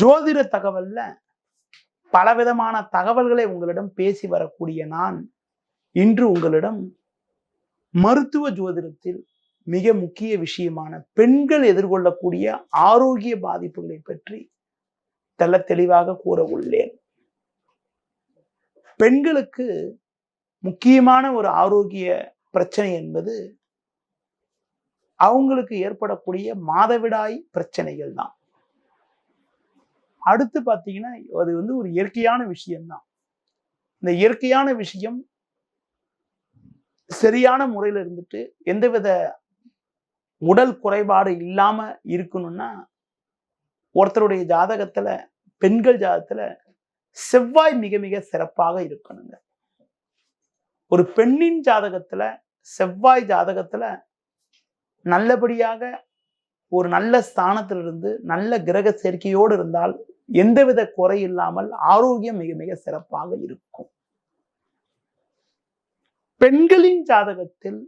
ஜோதிட தகவல்ல பலவிதமான தகவல்களை உங்களிடம் பேசி வரக்கூடிய நான் இன்று உங்களிடம் மருத்துவ ஜோதிடத்தில் மிக முக்கிய விஷயமான பெண்கள் எதிர்கொள்ளக்கூடிய ஆரோக்கிய பாதிப்புகளை பற்றி தெல்ல தெளிவாக கூற உள்ளேன். பெண்களுக்கு முக்கியமான ஒரு ஆரோக்கிய பிரச்சனை என்பது அவங்களுக்கு ஏற்படக்கூடிய மாதவிடாய் பிரச்சனைகள் தான். அடுத்து பார்த்தீங்கன்னா அது வந்து ஒரு இயற்கையான விஷயம்தான். இந்த இயற்கையான விஷயம் சரியான முறையில் இருந்துட்டு எந்தவித உடல் குறைபாடு இல்லாம இருக்கணும்னா ஒருத்தருடைய ஜாதகத்துல பெண்கள் ஜாதகத்தில் செவ்வாய் மிக மிக சிறப்பாக இருக்கணுங்க. ஒரு பெண்ணின் ஜாதகத்துல செவ்வாய் ஜாதகத்துல நல்லபடியாக ஒரு நல்ல ஸ்தானத்திலிருந்து நல்ல கிரக சேர்க்கையோடு இருந்தால் எந்தவித குறை இல்லாமல் ஆரோக்கியம் மிக மிக சிறப்பாக இருக்கும். பெண்களின் ஜாதகத்தில்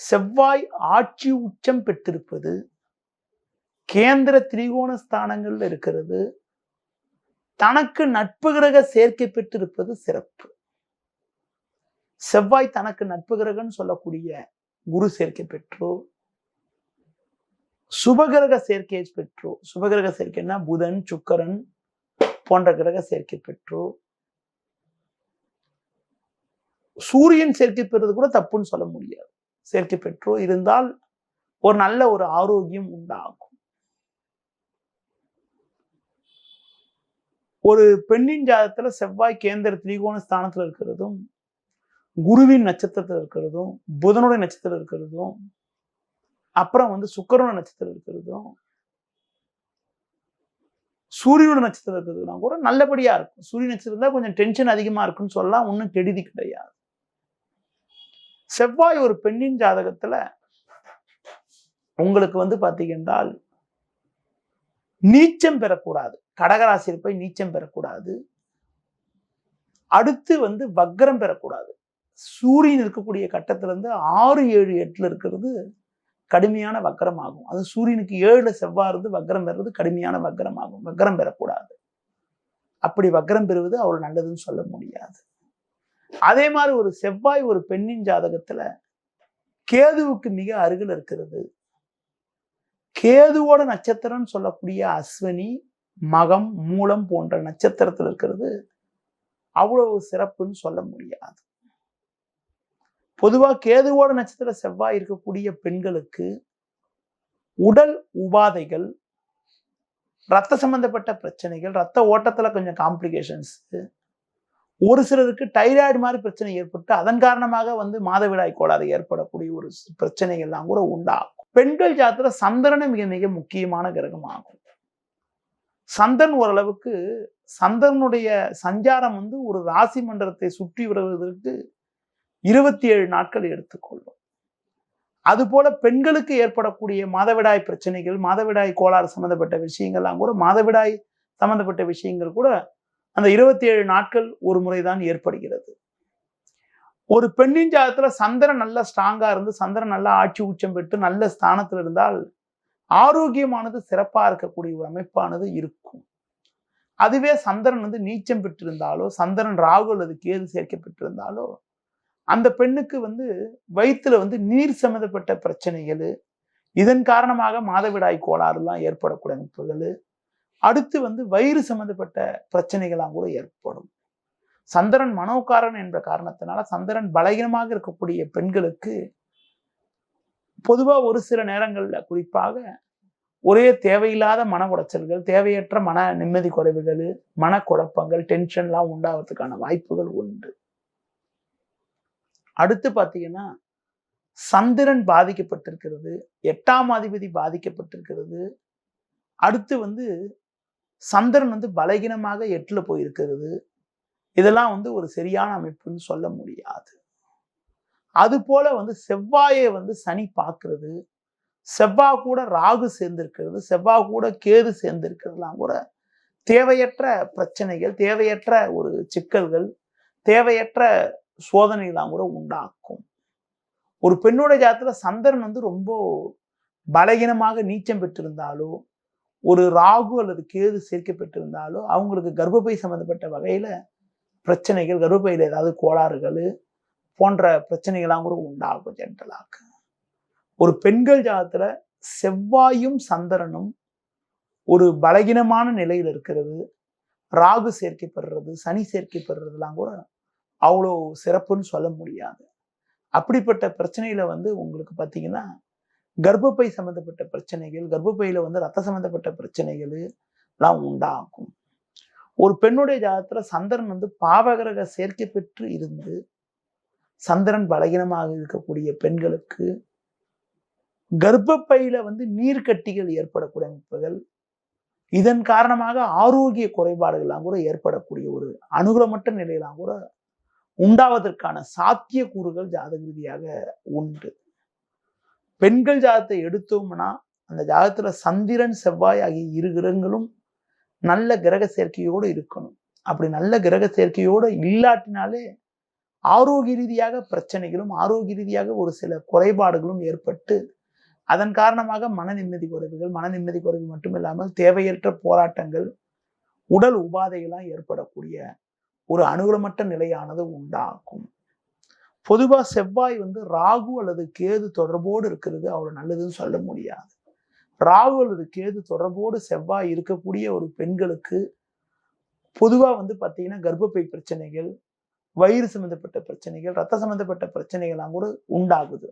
செவ்வாய் ஆட்சி உச்சம் பெற்றிருப்பது கேந்திர திரிகோண ஸ்தானங்கள்ல இருக்கிறது தனக்கு நட்பு கிரக சேர்க்கை பெற்றிருப்பது சிறப்பு. செவ்வாய் தனக்கு நட்பு கிரகம்னு சொல்லக்கூடிய குரு சேர்க்கை பெற்றோ சுபகிரக சேர்க்கை பெற்றோ சுபகிரக சேர்க்கைன்னா புதன் சுக்கரன் போன்ற கிரக சேர்க்கை பெற்றோ சூரியன் சேர்க்கை பெறுறது கூட தப்புன்னு சொல்ல முடியாது. சேர்க்கை பெற்றோ இருந்தால் ஒரு நல்ல ஒரு ஆரோக்கியம் உண்டாகும். ஒரு பெண்ணின் ஜாதகத்துல செவ்வாய் கேந்திர திரிகோண ஸ்தானத்துல இருக்கிறதும் குருவின் நட்சத்திரத்தில் இருக்கிறதும் புதனுடைய நட்சத்திரம் இருக்கிறதும் அப்புறம் வந்து சுக்கரனோட நட்சத்திரம் இருக்கிறதும் சூரியனோட நட்சத்திரம் இருக்கிறதுனா கூட நல்லபடியா இருக்கும். சூரிய நட்சத்திரம் தான் கொஞ்சம் டென்ஷன் அதிகமா இருக்குன்னு சொல்லலாம். ஒன்றும் கெடுதி கிடையாது. செவ்வாய் ஒரு பெண்ணின் ஜாதகத்துல உங்களுக்கு வந்து பார்த்தீங்கன்றால் நீச்சம் பெறக்கூடாது. கடகராசியில் போய் நீச்சம் பெறக்கூடாது. அடுத்து வந்து வக்ரம் பெறக்கூடாது. சூரியன் இருக்கக்கூடிய கட்டத்துல இருந்து ஆறு ஏழு எட்டுல இருக்கிறது கடுமையான வக்கரம் ஆகும் அது சூரியனுக்கு ஏழு செவ்வாய் இருந்து வக்கரம் பெறுறது கடுமையான வக்கரம் ஆகும் வக்கரம் பெறக்கூடாது. அப்படி வக்கரம் பெறுவது அவர் நல்லதுன்னு சொல்ல முடியாது. அதே மாதிரி ஒரு செவ்வாய் ஒரு பெண்ணின் ஜாதகத்துல கேதுவுக்கு மிக அருகில் இருக்கிறது. கேதுவோட நட்சத்திரம்னு சொல்லக்கூடிய அஸ்வினி மகம் மூலம் போன்ற நட்சத்திரத்தில் இருக்கிறது அவ்வளவு சிறப்புன்னு சொல்ல முடியாது. பொதுவாக கேதுவோட நட்சத்திர செவ்வாய் இருக்கக்கூடிய பெண்களுக்கு உடல் உபாதைகள் ரத்த சம்பந்தப்பட்ட பிரச்சனைகள் ரத்த ஓட்டத்துல கொஞ்சம் காம்ப்ளிகேஷன்ஸ் ஒரு சிலருக்கு டைராய்டு மாதிரி பிரச்சனை ஏற்பட்டு அதன் காரணமாக வந்து மாதவிடாய் கோளாறு ஏற்படக்கூடிய ஒரு பிரச்சனைகள்லாம் கூட உண்டாகும். பெண்கள் ஜாத்திர சந்திரனை மிக மிக முக்கியமான கிரகமாகும். சந்திரன் ஓரளவுக்கு சந்திரனுடைய சஞ்சாரம் வந்து ஒரு ராசி மண்டலத்தை சுற்றி வருவதற்கு இருபத்தி ஏழு நாட்கள் எடுத்துக்கொள்ளும். அதுபோல பெண்களுக்கு ஏற்படக்கூடிய மாதவிடாய் பிரச்சனைகள் மாதவிடாய் கோளாறு சம்பந்தப்பட்ட விஷயங்கள்லாம் கூட மாதவிடாய் சம்பந்தப்பட்ட விஷயங்கள் கூட அந்த இருபத்தி ஏழு நாட்கள் ஒரு முறைதான் ஏற்படுகிறது. ஒரு பெண்ணின் ஜாதத்துல சந்திரன் நல்லா ஸ்ட்ராங்கா இருந்து சந்திரன் நல்லா ஆட்சி உச்சம் பெற்று நல்ல ஸ்தானத்தில் இருந்தால் ஆரோக்கியமானது சிறப்பா இருக்கக்கூடிய ஒரு அமைப்பானது இருக்கும். அதுவே சந்திரன் வந்து நீச்சம் பெற்றிருந்தாலோ சந்திரன் ராகு அல்லது கேது சேர்க்கப்பட்டிருந்தாலோ அந்த பெண்ணுக்கு வந்து வயிற்றுல வந்து நீர் சம்மந்தப்பட்ட பிரச்சனைகள் இதன் காரணமாக மாதவிடாய் கோளாறுலாம் ஏற்படக்கூடிய அமைப்புகள் அடுத்து வந்து வயிறு சம்மந்தப்பட்ட பிரச்சனைகளாம் கூட ஏற்படும். சந்திரன் மனோகாரன் என்ற காரணத்தினால சந்திரன் பலகீனமாக இருக்கக்கூடிய பெண்களுக்கு பொதுவாக ஒரு சில நேரங்களில் குறிப்பாக ஒரே தேவையில்லாத மன உடைச்சல்கள் தேவையற்ற மன நிம்மதி குறைவுகள் மனக்குழப்பங்கள் டென்ஷன்லாம் உண்டாகிறதுக்கான வாய்ப்புகள் உண்டு. அடுத்து பார்த்தீங்கன்னா சந்திரன் பாதிக்கப்பட்டிருக்கிறது எட்டாம் அதிபதி பாதிக்கப்பட்டிருக்கிறது. அடுத்து வந்து சந்திரன் வந்து பலகீனமாக எட்டில் போயிருக்கிறது. இதெல்லாம் வந்து ஒரு சரியான அமைப்புன்னு சொல்ல முடியாது. அது போல வந்து செவ்வாயை வந்து சனி பார்க்கறது. செவ்வாய் கூட ராகு சேர்ந்திருக்கிறது. செவ்வாய் கூட கேது சேர்ந்திருக்கிறதுலாம் கூட தேவையற்ற பிரச்சனைகள் தேவையற்ற ஒரு சிக்கல்கள் தேவையற்ற சோதனைலாம் கூட உண்டாக்கும். ஒரு பெண்ணோட ஜாதத்துல சந்திரன் வந்து ரொம்ப பலகீனமாக நீச்சம் பெற்றிருந்தாலோ ஒரு ராகு அல்லது கேது சேர்க்கப்பட்டிருந்தாலோ அவங்களுக்கு கர்ப்பப்பை சம்மந்தப்பட்ட வகையில பிரச்சனைகள் கர்ப்பப்பையில் ஏதாவது கோளாறுகள் போன்ற பிரச்சனைகள்லாம் கூட உண்டாகும் ஜென்ரலாக ஒரு பெண்கள் ஜாதத்துல செவ்வாயும் சந்திரனும் ஒரு பலகீனமான நிலையில் இருக்கிறது. ராகு சேர்க்கைப்படுறது சனி சேர்க்கைப்படுறதுலாம் கூட அவ்வளோ சிறப்புன்னு சொல்ல முடியாது. அப்படிப்பட்ட பிரச்சனையில் வந்து உங்களுக்கு பார்த்தீங்கன்னா கர்ப்பப்பை சம்மந்தப்பட்ட பிரச்சனைகள் கர்ப்பப்பையில வந்து ரத்த சம்மந்தப்பட்ட பிரச்சனைகள் எல்லாம் உண்டாகும். ஒரு பெண்ணுடைய ஜாதகத்துல சந்திரன் வந்து பாவகிரக சேர்க்கை பெற்று இருந்து சந்திரன் பலகீனமாக இருக்கக்கூடிய பெண்களுக்கு கர்ப்பப்பையில வந்து நீர்க்கட்டிகள் ஏற்படக்கூடிய அமைப்புகள் இதன் காரணமாக ஆரோக்கிய குறைபாடுகள்லாம் கூட ஏற்படக்கூடிய ஒரு அனுகூலமற்ற நிலையெல்லாம் கூட உண்டாவதற்கான சாத்திய கூறுகள் ஜாதக ரீதியாக உண்டு. பெண்கள் ஜாதத்தை எடுத்தோம்னா அந்த ஜாதகத்துல சந்திரன் செவ்வாய் ஆகிய இரு கிரகங்களும் நல்ல கிரக சேர்க்கையோடு இருக்கணும். அப்படி நல்ல கிரக சேர்க்கையோடு இல்லாட்டினாலே ஆரோக்கிய ரீதியாக பிரச்சனைகளும் ஆரோக்கிய ரீதியாக ஒரு சில குறைபாடுகளும் ஏற்பட்டு அதன் காரணமாக மன நிம்மதி குறைவுகள் மன நிம்மதி குறைவு மட்டுமில்லாமல் தேவையற்ற போராட்டங்கள் உடல் உபாதைகளாம் ஏற்படக்கூடிய ஒரு அனுகூலமற்ற நிலையானது உண்டாகும். பொதுவாக செவ்வாய் வந்து ராகு அல்லது கேது தொடர்போடு இருக்கிறது அவ்வளோ நல்லதுன்னு சொல்ல முடியாது. ராகு அல்லது கேது தொடர்போடு செவ்வாய் இருக்கக்கூடிய ஒரு பெண்களுக்கு பொதுவாக வந்து பார்த்தீங்கன்னா கர்ப்பப்பை பிரச்சனைகள் வயிறு சம்மந்தப்பட்ட பிரச்சனைகள் ரத்த சம்மந்தப்பட்ட பிரச்சனைகள்லாம் கூட உண்டாகுது.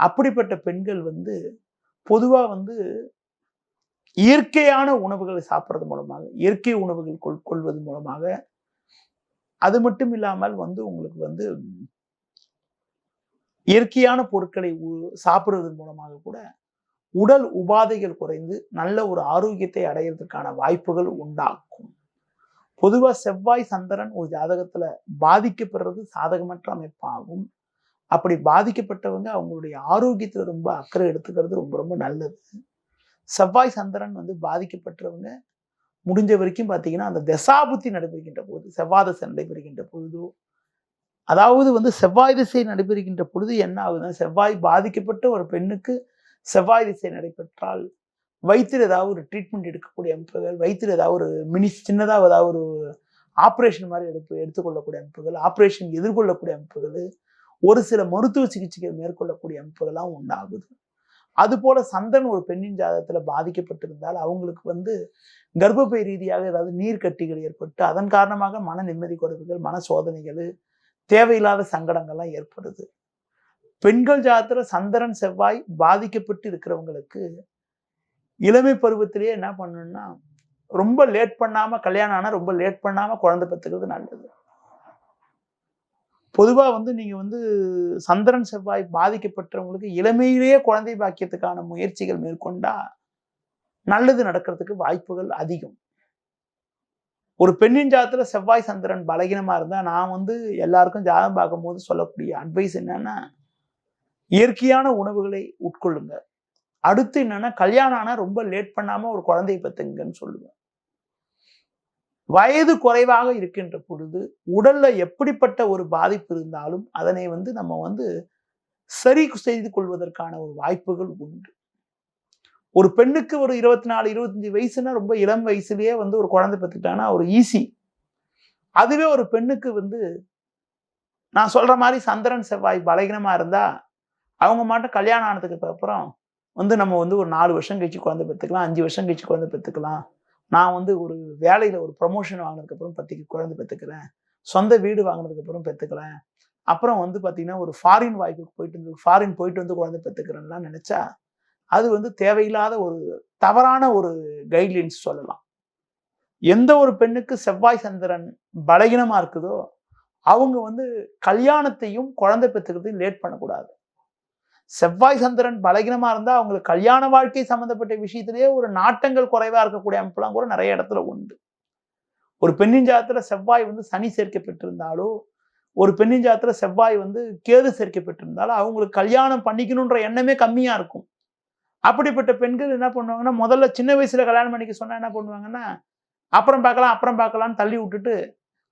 அப்படிப்பட்ட பெண்கள் வந்து பொதுவாக வந்து இயற்கையான உணவுகளை சாப்பிட்றது மூலமாக இயற்கை உணவுகள் கொள் கொள்வது மூலமாக அது மட்டும் இல்லாமல் வந்து உங்களுக்கு வந்து இயற்கையான பொருட்களை சாப்பிடுவதன் மூலமாக கூட உடல் உபாதைகள் குறைந்து நல்ல ஒரு ஆரோக்கியத்தை அடையிறதுக்கான வாய்ப்புகள் உண்டாக்கும் பொதுவா செவ்வாய் சந்திரன் ஒரு ஜாதகத்துல பாதிக்கப்படுறது சாதகமற்ற அமைப்பாகும். அப்படி பாதிக்கப்பட்டவங்க அவங்களுடைய ஆரோக்கியத்துல ரொம்ப அக்கறை எடுத்துக்கிறது ரொம்ப ரொம்ப நல்லது. செவ்வாய் சந்திரன் வந்து பாதிக்கப்பட்டவங்க முடிஞ்ச வரைக்கும் பார்த்தீங்கன்னா அந்த தசாபுத்தி நடைபெறுகின்ற போது செவ்வாய் தசை நடைபெறுகின்ற பொழுதோ அதாவது வந்து செவ்வாய் திசை நடைபெறுகின்ற பொழுது என்ன ஆகுதுன்னா செவ்வாய் பாதிக்கப்பட்ட ஒரு பெண்ணுக்கு செவ்வாய் திசை நடைபெற்றால் வயிற்றில் ஏதாவது ஒரு ட்ரீட்மெண்ட் எடுக்கக்கூடிய அமைப்புகள் வயிற்றில் ஏதாவது ஒரு மினி சின்னதாக ஏதாவது ஒரு ஆப்ரேஷன் மாதிரி எடுப்பு எடுத்துக்கொள்ளக்கூடிய அமைப்புகள் ஆப்ரேஷன் எதிர்கொள்ளக்கூடிய அமைப்புகள் ஒரு சில மருத்துவ சிகிச்சைகள் மேற்கொள்ளக்கூடிய அமைப்புகள்லாம் உண்டாகுது. அதுபோல சந்தன் ஒரு பெண்ணின் ஜாதகத்துல பாதிக்கப்பட்டிருந்தால் அவங்களுக்கு வந்து கர்ப்பப்பை ரீதியாக ஏதாவது நீர்க்கட்டிகள் ஏற்பட்டு அதன் காரணமாக மன நிம்மதி குறைவுகள் மன சோதனைகள் தேவையில்லாத சங்கடங்கள்லாம் ஏற்படுது. பெண்கள் ஜாதத்துல சந்திரன் செவ்வாய் பாதிக்கப்பட்டு இருக்கிறவங்களுக்கு இளமை பருவத்திலேயே என்ன பண்ணணும்னா ரொம்ப லேட் பண்ணாம கல்யாணம் ஆனா ரொம்ப லேட் பண்ணாம குழந்தை பெற்றுக்கிறது நல்லது. பொதுவாக வந்து நீங்கள் வந்து சந்திரன் செவ்வாய் பாதிக்கப்பட்டவங்களுக்கு இளமையிலேயே குழந்தை பாக்கியத்துக்கான முயற்சிகள் மேற்கொண்டா நல்லது நடக்கிறதுக்கு வாய்ப்புகள் அதிகம். ஒரு பெண்ணின் ஜாதத்தில் செவ்வாய் சந்திரன் பலகீனமா இருந்தா நான் வந்து எல்லாருக்கும் ஜாதகம் பார்க்கும்போது சொல்லக்கூடிய அட்வைஸ் என்னன்னா இயற்கையான உணவுகளை உட்கொள்ளுங்க. அடுத்து என்னன்னா கல்யாணம் ஆனால் ரொம்ப லேட் பண்ணாமல் ஒரு குழந்தையை பெற்றுங்கன்னு சொல்லுவேன் வயது குறைவாக இருக்கின்ற பொழுது உடல்ல எப்படிப்பட்ட ஒரு பாதிப்பு இருந்தாலும் அதனை வந்து நம்ம வந்து சரி செய்து கொள்வதற்கான ஒரு வாய்ப்புகள் உண்டு. ஒரு பெண்ணுக்கு ஒரு இருபத்தி நாலு இருபத்தஞ்சு வயசுனா ரொம்ப இளம் வயசுலயே வந்து ஒரு குழந்தை பெற்றுட்டாங்கன்னா ஒரு ஈஸி. அதுவே ஒரு பெண்ணுக்கு வந்து நான் சொல்ற மாதிரி சந்திரன் செவ்வாய் பலகீனமா இருந்தா அவங்க மட்டும் கல்யாணம் ஆனதுக்கு அப்புறம் வந்து நம்ம வந்து ஒரு நாலு வருஷம் கழிச்சு குழந்தை பெற்றுக்கலாம் அஞ்சு வருஷம் கழிச்சு குழந்தை பெற்றுக்கலாம். நான் வந்து ஒரு வேலையில் ஒரு ப்ரொமோஷன் வாங்கினதுக்கப்புறம் பற்றி பத்திக்கு குழந்தை பெற்றுக்கிறேன் சொந்த வீடு வாங்கினதுக்கப்புறம் பெற்றுக்கிறேன் அப்புறம் வந்து பார்த்தீங்கன்னா ஒரு ஃபாரின் வாய்ப்புக்கு போயிட்டு வந்து ஃபாரின் போயிட்டு வந்து குழந்தை பெற்றுக்கிறேன்லாம் நினச்சா அது வந்து தேவையில்லாத ஒரு தவறான ஒரு கைட்லைன்ஸ் சொல்லலாம். எந்த ஒரு பெண்ணுக்கு செவ்வாய் சந்திரன் பலகீனமாக இருக்குதோ அவங்க வந்து கல்யாணத்தையும் குழந்தை பெற்றுக்கிறதையும் லேட் பண்ணக்கூடாது. செவ்வாய் சந்திரன் பலகீனமாக இருந்தால் அவங்களுக்கு கல்யாண வாழ்க்கை சம்மந்தப்பட்ட விஷயத்திலேயே ஒரு நாட்டங்கள் குறைவாக இருக்கக்கூடிய அமைப்புலாம் கூட நிறைய இடத்துல உண்டு. ஒரு பெண்ணின் ஜாதத்தில் செவ்வாய் வந்து சனி சேர்க்கப்பட்டிருந்தாலோ ஒரு பெண்ணின் ஜாதத்தில் செவ்வாய் வந்து கேது சேர்க்கப்பட்டிருந்தாலும் அவங்களுக்கு கல்யாணம் பண்ணிக்கணுன்ற எண்ணமே கம்மியாக இருக்கும். அப்படிப்பட்ட பெண்கள் என்ன பண்ணுவாங்கன்னா முதல்ல சின்ன வயசில் கல்யாணம் பண்ணிக்க சொன்னால் என்ன பண்ணுவாங்கன்னா அப்புறம் பார்க்கலாம் அப்புறம் பார்க்கலாம்னு தள்ளி விட்டுட்டு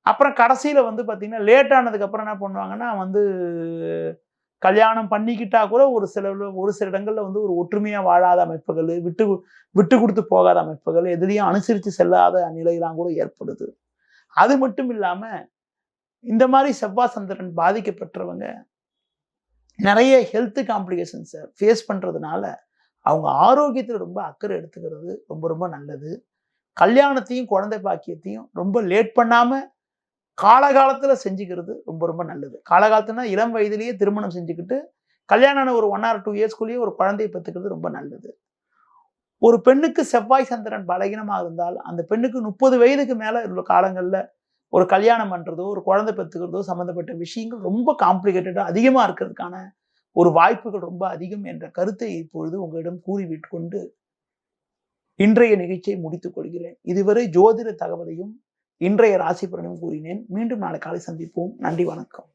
அப்புறம் கடைசியில் வந்து பார்த்திங்கன்னா லேட் ஆனதுக்கப்புறம் என்ன பண்ணுவாங்கன்னா வந்து கல்யாணம் பண்ணிக்கிட்டா கூட ஒரு சில ஒரு சில இடங்கள்ல வந்து ஒரு ஒற்றுமையா வாழாத அமைப்புகள் விட்டு விட்டு கொடுத்து போகாத அமைப்புகள் எதிலையும் அனுசரித்து செல்லாத நிலையெல்லாம் கூட ஏற்படுது. அது மட்டும் இல்லாம இந்த மாதிரி செவ்வாய் சந்திரன் பாதிக்கப்பட்டவங்க நிறைய ஹெல்த் காம்ப்ளிகேஷன்ஸை ஃபேஸ் பண்றதுனால அவங்க ஆரோக்கியத்தில் ரொம்ப அக்கறை எடுத்துக்கிறது ரொம்ப ரொம்ப நல்லது. கல்யாணத்தையும் குழந்தை பாக்கியத்தையும் ரொம்ப லேட் பண்ணாமல் காலகாலத்தில் செஞ்சுக்கிறது ரொம்ப ரொம்ப நல்லது. காலகாலத்துனா இளம் வயதிலேயே திருமணம் செஞ்சுக்கிட்டு கல்யாணம் ஆன ஒரு ஒன் ஆர் டூ இயர்ஸ்க்குள்ளேயே ஒரு குழந்தையை பெற்றுக்கிறது ரொம்ப நல்லது. ஒரு பெண்ணுக்கு செவ்வாய் சந்திரன் பலகீனமாக இருந்தால் அந்த பெண்ணுக்கு முப்பது வயதுக்கு மேலே உள்ள காலங்களில் ஒரு கல்யாணம் பண்ணுறதோ ஒரு குழந்தை பெற்றுக்கிறதோ சம்மந்தப்பட்ட விஷயங்கள் ரொம்ப காம்ப்ளிகேட்டடாக அதிகமாக இருக்கிறதுக்கான ஒரு வாய்ப்புகள் ரொம்ப அதிகம் என்ற கருத்தை இப்பொழுது உங்களிடம் கூறிவிட்டு கொண்டு இன்றைய நிகழ்ச்சியை முடித்துக் கொள்கிறேன். இதுவரை ஜோதிட தகவலையும் இன்றைய ராசி பலனும் கூறினேன். மீண்டும் நாளை காலை சந்திப்போம். நன்றி வணக்கம்.